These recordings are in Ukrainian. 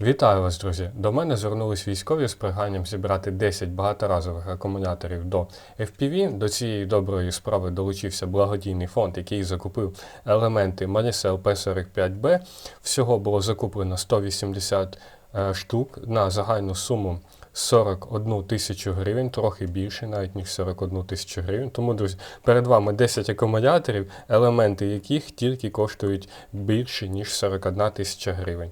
Вітаю вас, друзі! До мене звернулись військові з проханням зібрати 10 багаторазових акумуляторів до FPV. До цієї доброї справи долучився благодійний фонд, який закупив елементи Manicel P45B. Всього було закуплено 180 е, штук на загальну суму 41 тисячу гривень, трохи більше, навіть ніж 41 тисячу гривень. Тому, друзі, перед вами 10 акумуляторів, елементи яких тільки коштують більше, ніж 41 тисяча гривень.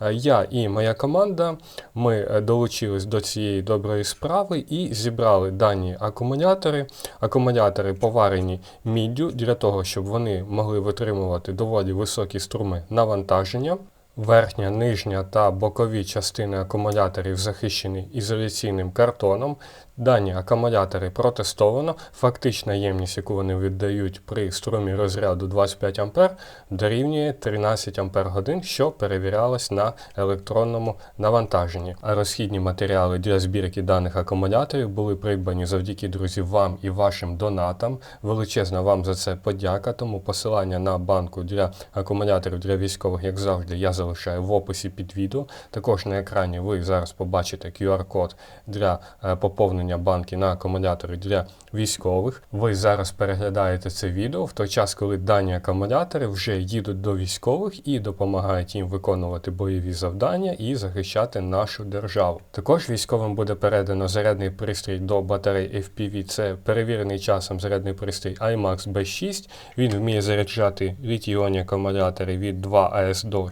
Е, Я і моя команда ми е, долучились до цієї доброї справи і зібрали дані акумулятори. Акумулятори поварені міддю для того, щоб вони могли витримувати доволі високі струми навантаження. Верхня, нижня та бокові частини акумуляторів захищені ізоляційним картоном. Дані акумулятори протестовано. Фактична ємність, яку вони віддають при струмі розряду 25 А, дорівнює 13 Ах, що перевірялось на електронному навантаженні. А розхідні матеріали для збірки даних акумуляторів були придбані завдяки друзі вам і вашим донатам. Величезна вам за це подяка. Тому посилання на банку для акумуляторів для військових, як завжди, я залишаю в описі під відео. Також на екрані ви зараз побачите QR-код для е, поповнення банки на акумулятори для військових. Ви зараз переглядаєте це відео в той час, коли дані акумулятори вже їдуть до військових і допомагають їм виконувати бойові завдання і захищати нашу державу. Також військовим буде передано зарядний пристрій до батарей FPV. Це перевірений часом зарядний пристрій IMAX B6. Він вміє заряджати літій-іонні акумулятори від 2AS до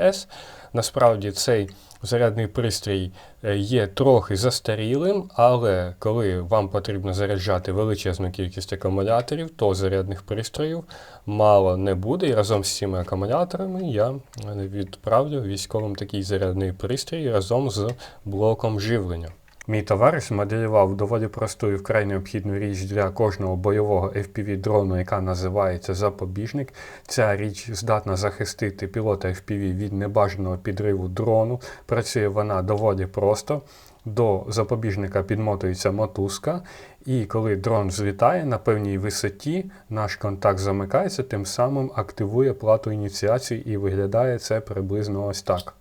6S. Насправді цей зарядний пристрій е, є трохи застарілим, але коли вам потрібно заряджати величезну кількість акумуляторів, то зарядних пристроїв мало не буде. І разом з цими акумуляторами я відправлю військовим такий зарядний пристрій разом з блоком живлення. Мій товариш моделював доволі просту і вкрай необхідну річ для кожного бойового FPV-дрону, яка називається запобіжник. Ця річ здатна захистити пілота FPV від небажаного підриву дрону. Працює вона доволі просто. До запобіжника підмотується мотузка, і коли дрон злітає на певній висоті, наш контакт замикається, тим самим активує плату ініціації і виглядає це приблизно ось так.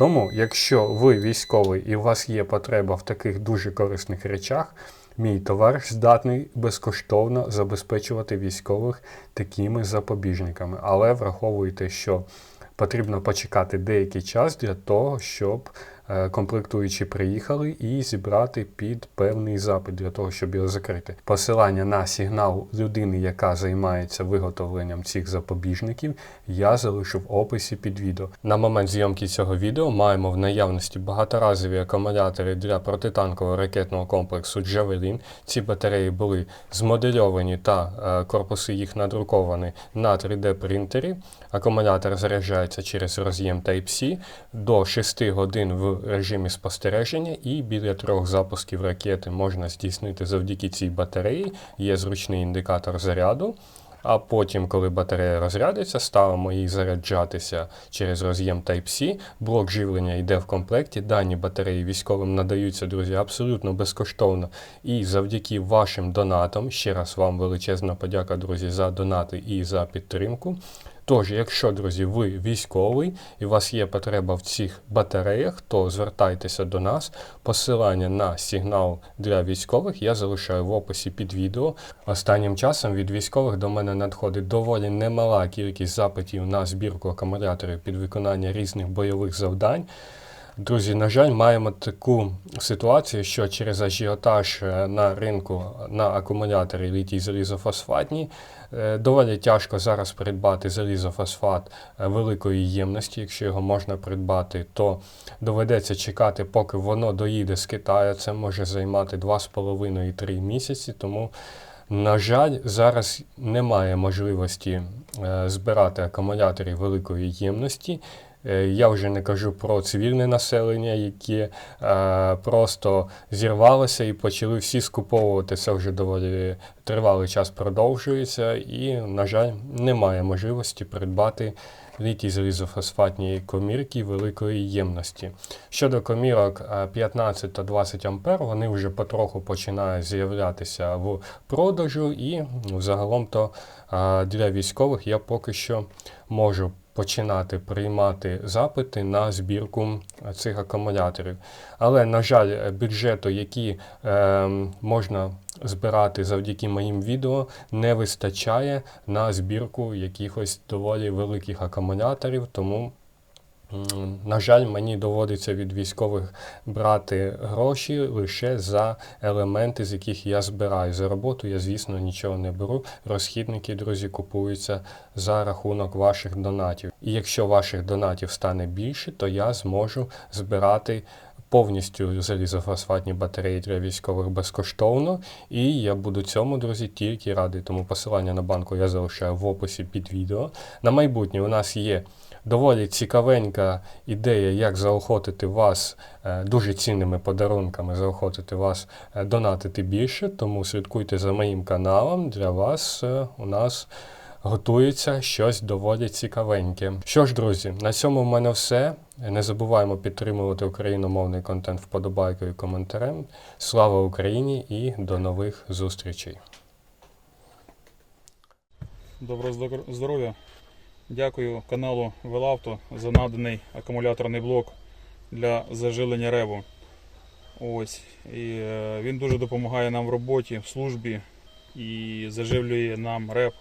Тому, якщо ви військовий і у вас є потреба в таких дуже корисних речах, мій товариш здатний безкоштовно забезпечувати військових такими запобіжниками. Але враховуйте, що потрібно почекати деякий час для того, щоб комплектуючі приїхали і зібрати під певний запит для того, щоб його закрити. Посилання на сигнал людини, яка займається виготовленням цих запобіжників, я залишу в описі під відео. На момент зйомки цього відео маємо в наявності багаторазові акумулятори для протитанкового ракетного комплексу Джавелін. Ці батареї були змодельовані та е, корпуси їх надруковані на 3D принтері. Акумулятор заряджається через роз'єм Type-C до 6 годин в режимі спостереження, і біля трьох запусків ракети можна здійснити завдяки цій батареї. Є зручний індикатор заряду. А потім, коли батарея розрядиться, ставимо її заряджатися через роз'єм Type-C. Блок живлення йде в комплекті. Дані батареї військовим надаються, друзі, абсолютно безкоштовно. І завдяки вашим донатам, ще раз вам величезна подяка, друзі, за донати і за підтримку. Тож, якщо, друзі, ви військовий і у вас є потреба в цих батареях, то звертайтеся до нас. Посилання на сигнал для військових я залишаю в описі під відео. Останнім часом від військових до мене надходить доволі немала кількість запитів на збірку акумуляторів під виконання різних бойових завдань. Друзі, на жаль, маємо таку ситуацію, що через ажіотаж е, на ринку на акумулятори літій залізофосфатні е, доволі тяжко зараз придбати залізофосфат е, великої ємності. Якщо його можна придбати, то доведеться чекати, поки воно доїде з Китаю. Це може займати 2,5-3 місяці. Тому, на жаль, зараз немає можливості збирати акумулятори великої ємності. Е, Я вже не кажу про цивільне населення, яке е, просто зірвалося і почали всі скуповувати. Це вже доволі тривалий час продовжується, і, на жаль, немає можливості придбати літій залізофосфатні комірки великої ємності. Щодо комірок е, 15 та 20 А, вони вже потроху починають з'являтися в продажу, і загалом то е, для військових я поки що можу починати приймати запити на збірку е, цих акумуляторів. Але, на жаль, бюджету, які е, можна збирати завдяки моїм відео, не вистачає на збірку якихось доволі великих акумуляторів, тому. На жаль, мені доводиться від військових брати гроші лише за елементи, з яких я збираю. За роботу я, звісно, нічого не беру. Розхідники, друзі, купуються за рахунок ваших донатів. І якщо ваших донатів стане більше, то я зможу збирати повністю залізофосфатні батареї для військових безкоштовно. І я буду цьому, друзі, тільки радий. Тому посилання на банку я залишаю в описі під відео. На майбутнє у нас є доволі цікавенька ідея, як заохотити вас е, дуже цінними подарунками, заохотити вас е, донатити більше. Тому слідкуйте за моїм каналом. Для вас е, у нас готується щось доволі цікавеньке. Що ж, друзі, на цьому в мене все. Не забуваємо підтримувати україномовний контент вподобайкою і коментарем. Слава Україні і до нових зустрічей! Доброго здор- здоров'я. Дякую каналу Велавто за наданий акумуляторний блок для зажилення реву. Ось. І е, він дуже допомагає нам в роботі, в службі і заживлює нам реп.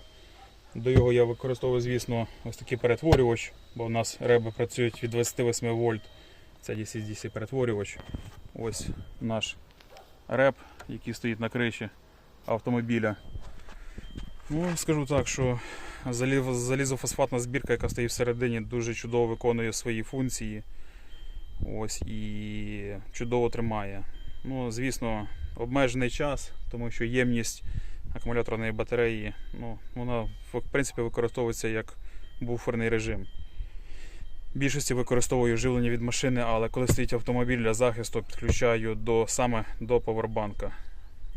До його я використовую, звісно, ось такий перетворювач, бо у нас реби працюють від 28 вольт. Це DC-DC перетворювач. Ось наш реп, який стоїть на криші автомобіля. Ну, скажу так, що залізофосфатна збірка, яка стоїть всередині, дуже чудово виконує свої функції. Ось і чудово тримає. Ну, звісно, обмежений час, тому що ємність акумуляторної батареї, ну, вона в принципі використовується як буферний режим. Більшості використовую живлення від машини, але коли стоїть автомобіль для захисту, підключаю до, саме до повербанка.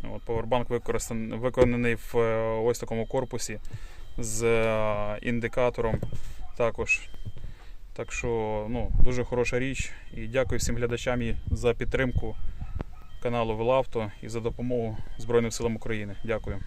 От, Powerbank виконаний в е, ось такому корпусі з е, індикатором також. Так що ну, дуже хороша річ. І дякую всім глядачам і за підтримку каналу Велавто і за допомогу Збройним силам України. Дякую.